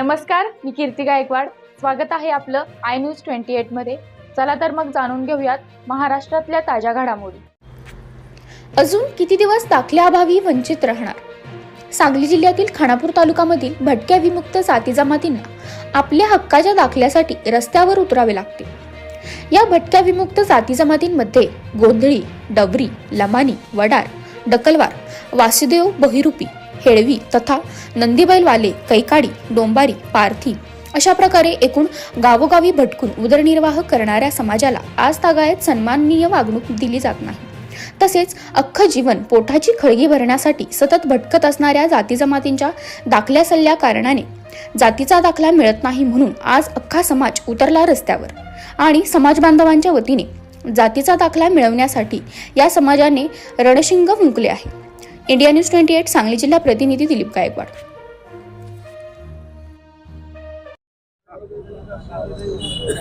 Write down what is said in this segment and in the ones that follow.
नमस्कार मी कीर्ती गायकवाड. स्वागत आहे आपलं आय न्यूज ट्वेंटी एटमध्ये चला तर मग जाणून घेऊयात महाराष्ट्रातल्या ताज्या घडामोडी. अजून किती दिवस दाखल्याअभावी वंचित राहणार? सांगली जिल्ह्यातील खानापूर तालुक्यामधील भटक्या विमुक्त जाती जमातींना आपल्या हक्काच्या दाखल्यासाठी रस्त्यावर उतरावे लागते. या भटक्या विमुक्त जाती जमातींमध्ये गोंधळी डबरी लमानी वडार डकलवार वासुदेव बहिरुपी हेळवी तथा नंदीबैलवाले कैकाडी डोंबारी पारथी अशा प्रकारे एकूण गावोगावी भटकून उदरनिर्वाह करणाऱ्या समाजाला आज तागायत सन्माननीय वागणूक दिली जात नाही. तसेच अख्खं जीवन पोटाची खळगी भरण्यासाठी सतत भटकत असणाऱ्या जाती जमातींच्या दाखल्या सल्ल्या कारणाने जातीचा दाखला मिळत नाही म्हणून आज अख्खा समाज उतरला रस्त्यावर. आणि समाज बांधवांच्या वतीने जातीचा दाखला मिळवण्यासाठी या समाजाने रणशिंग फुंकले आहे. India news twenty eight Sangli जिल्हा प्रतिनिधी दिलीप गायकवाड.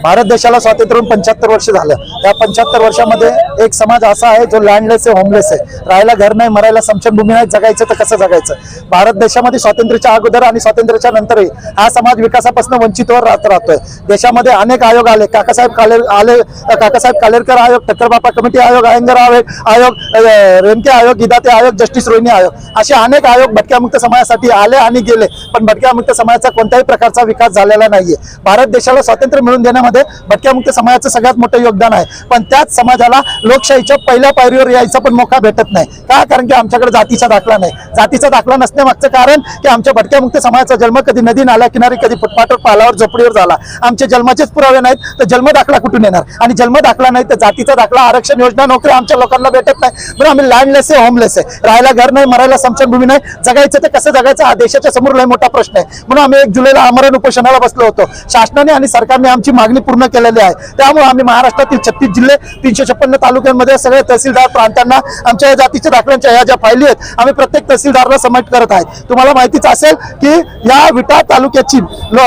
भारत देशाला स्वातंत्र्य होऊन पंच्याहत्तर वर्ष झालं. या पंच्याहत्तर वर्षामध्ये एक समाज असा आहे जो लँडलेस आहे होमलेस आहे. राहायला घर नाही मरायला समशनभूमी नाही जगायचं तर कसं जगायचं? भारत देशामध्ये स्वातंत्र्याच्या अगोदर आणि स्वातंत्र्याच्या नंतरही हा समाज विकासापासून वंचितवर राहत राहतोय. देशामध्ये अनेक आयोग आले. काकासाहेब काले आले काकासाहेब कालेरकर आयोग ठक्करबापा कमिटी आयोग अयंगर आयोग आयोग रेमके आयोग गिदाते आयोग जस्टिस रोहिणी आयोग. असे अनेक आयोग भटक्यामुक्त समाजासाठी आले आणि गेले. पण भटक्यामुक्त समाजाचा कोणत्याही प्रकारचा विकास झालेला नाहीये. भारत देशाला स्वातंत्र्य मिळवून देण्यामध्ये भटक्यामुक्त समाजाचं सगळ्यात मोठं योगदान आहे. पण त्याच समाजाला लोकशाहीच्या पहिल्या पायरीवर यायचा पण मोका भेटत नाही. का? कारण की आमच्याकडे जातीचा दाखला नाही. जातीचा दाखला नसण्यामागचं कारण की आमच्या भटक्यामुक्त समाजाचा जन्म कधी नदी नाला किनारी कधी फुटपाटवर पालावर झोपडीवर झाला. आमचे जन्माचेच पुरावे नाहीत तर जन्म दाखला कुठून येणार? आणि जन्म दाखला नाही तर जातीचा दाखला आरक्षण योजना नोकरी आमच्या लोकांना भेटत नाही. म्हणून आम्ही लँडलेस आहे होमलेस आहे. राहायला घर नाही मरायला समशनभूमी नाही. जगायचं तर कसं जगायचं? हा देशाच्या समोर लय मोठा प्रश्न आहे. म्हणून आम्ही एक जुलैला आमरण उपोषणाला बसलो होतो. शासनाने आणि सरकारने आमची मागणी पूर्ण केलेली आहे. त्यामुळे आम्ही महाराष्ट्रातील छत्तीस जिल्हे तीनशे छप्पन्न तालुक्यांमध्ये सगळे तहसीलदार प्रांतांना आमच्या या जातीच्या दाखल्यांच्या ह्या ज्या फायली आहेत आम्ही प्रत्येक तहसीलदारला सबमिट करत आहेत तुम्हाला माहितीच असेल की या विटा तालुक्याची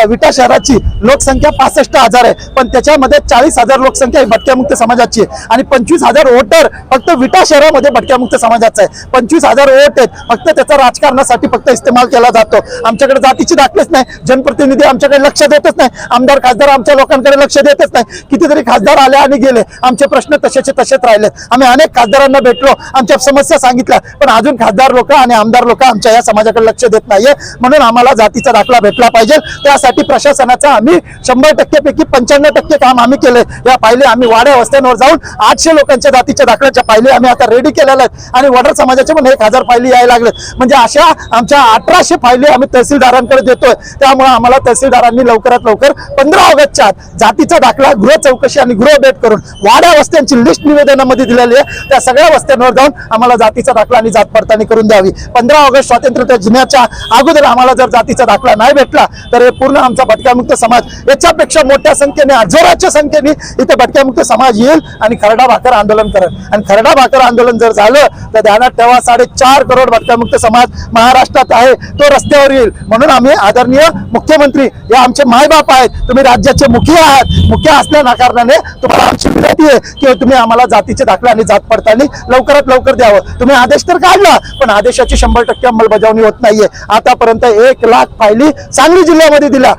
विटा शहराची लोकसंख्या पासष्ट हजार आहे. पण त्याच्यामध्ये चाळीस हजार लोकसंख्या ही भटक्यामुक्त समाजाची आहे. आणि पंचवीस हजार वोटर फक्त विटा शहरामध्ये भटक्यामुक्त समाजाचा आहे. पंचवीस हजार वोट आहेत फक्त त्याचा राजकारणासाठी फक्त इस्तेमाल केला जातो. आमच्याकडे जातीची दाखलेच नाही जनप्रतिनिधी आमच्याकडे लक्ष देतच नाही. आमदार खासदार आमच्या लोकांकडे लक्ष देतच नाही. कितीतरी खासदार आले आणि गेले. आमचे प्रश्न तसेचे तसेच राहिले. आम्ही अनेक खासदारांना भेटलो आमच्या समस्या सांगितल्या पण अजून खासदार लोक आणि आमदार लोक आमच्या या समाजाकडे लक्ष देत नाहीये. म्हणून आम्हाला जातीचा दाखला भेटला पाहिजे. त्यासाठी प्रशासनाचा आम्ही शंभर टक्केपैकी पंच्याण्णव टक्के काम आम्ही केले. या पाहिले आम्ही वाड्या वस्त्यांवर जाऊन आठशे लोकांच्या जातीच्या दाखल्याच्या पाहिले आम्ही आता रेडी केलेल्या आहेत. आणि वडर समाजाचे पण एक हजार फायली यायला लागले. म्हणजे अशा आमच्या अठराशे फायली आम्ही तहसीलदारांकडे देतोय. त्यामुळे आम्हाला तहसीलदारांनी लवकरात लवकर तर पंधरा ऑगस्टच्या आत जातीचा दाखला गृह चौकशी आणि गृह भेट करून वाड्या वस्त्यांची लिस्ट निवेदनामध्ये दिलेली आहे. त्या सगळ्या वस्त्यांवर जाऊन आम्हाला जातीचा दाखला आणि जात पडताळणी करून द्यावी. पंधरा ऑगस्ट स्वातंत्र्य दिनाच्या अगोदर आम्हाला जर जातीचा दाखला नाही भेटला तर हे पूर्ण आमचा भटक्यामुक्त समाज याच्यापेक्षा मोठ्या संख्येने हजाराच्या संख्येने इथे भटक्यामुक्त समाज येईल आणि खरडा भाकर आंदोलन करेल. आणि खरडा भाकर आंदोलन जर झालं तर ध्यानात ठेवा साडेचार करोड भटक्यामुक्त समाज महाराष्ट्रात आहे तो रस्त्यावर येईल. म्हणून आम्ही आदरणीय मुख्यमंत्री या आमचे मायबाप आहेत. तुम्ही राज्याचे मुखिया आहात. मुख्य असल्या कारणाने तुम्हाला आमची विनंती आहे की तुम्ही आम्हाला जातीचे दाखले आणि जात पडताळणी लवकरात लवकर द्यावं. तुम्ही आदेश तर काढला पण आदेशाची शंभर टक्के अंमलबजावणी होत नाहीये. आतापर्यंत एक लाख फायली सांगली जिल्ह्यामध्ये दिला.